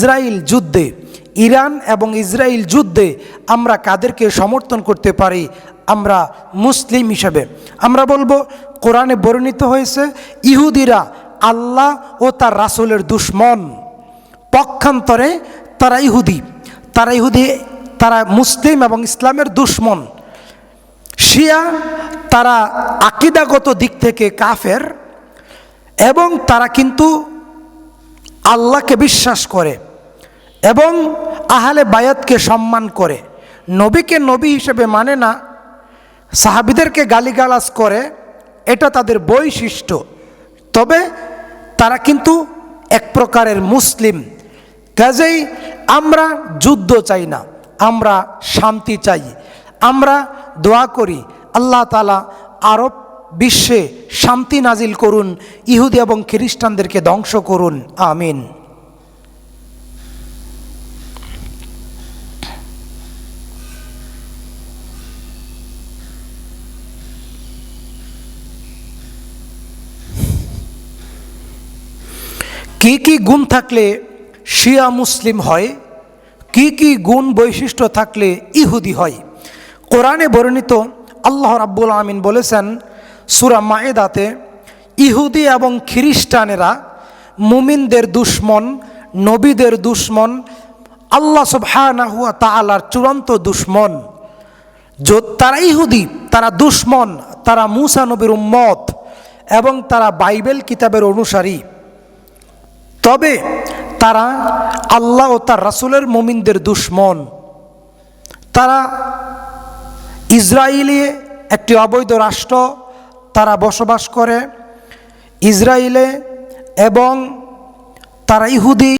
Israel যুদ্ধে, Iran এবং Israel যুদ্ধে আমরা কাদেরকে সমর্থন করতে পারি? আমরা মুসলিম হিসাবে। আমরা বলব, কোরআনে বর্ণিত হয়েছে, ইহুদিরা আল্লাহ ও তার রাসূলের দুশ্মন। পক্ষান্তরে তারা ইহুদি। তারা ইহুদি, তারা মুসলিম এবং ইসলামের দুশ্মন। শিয়া তারা আকিদাগত দিক থেকে কাফের এবং তারা কিন্তু আল্লাহকে বিশ্বাস করে। এবং আহলে বায়াতকে সম্মান করে। নবীকে নবী হিসেবে মানে না, সাহাবিদেরকে গালিগালাজ করে, এটা তাদের বৈশিষ্ট্য। তবে তারা কিন্তু এক প্রকারের মুসলিম। কাজেই আমরা যুদ্ধ চাই না, আমরা শান্তি চাই। আমরা দোয়া করি, আল্লাহ তালা আরব বিশ্বে শান্তি নাজিল করুন, ইহুদি এবং খ্রিস্টানদেরকে ধ্বংস করুন, আমিন। কি কি গুণ থাকলে শিয়া মুসলিম হয়? কি কি গুণ বৈশিষ্ট্য থাকলে ইহুদি হয়? কোরআনে বর্ণিত আল্লাহ রাব্বুল আমিন বলেছেন, সুরা মায়েদাতে ইহুদি এবং খ্রিস্টানেরা মুমিনদের দুশ্মন, নবীদের দুশ্মন, আল্লাহ সুবহানাহুয়া তাআলার চূড়ান্ত দুশ্মন। তারা ইহুদি, তারা দুশ্মন, তারা মুসা নবীর উম্মত এবং তারা বাইবেল কিতাবের অনুসারী। তবে তারা আল্লাহ ও তার রাসুলের মমিনদের দুশ্মন। তারা ইসরায়েলে একটি অবৈধ রাষ্ট্র, তারা বসবাস করে ইসরায়েলে এবং তারা ইহুদি।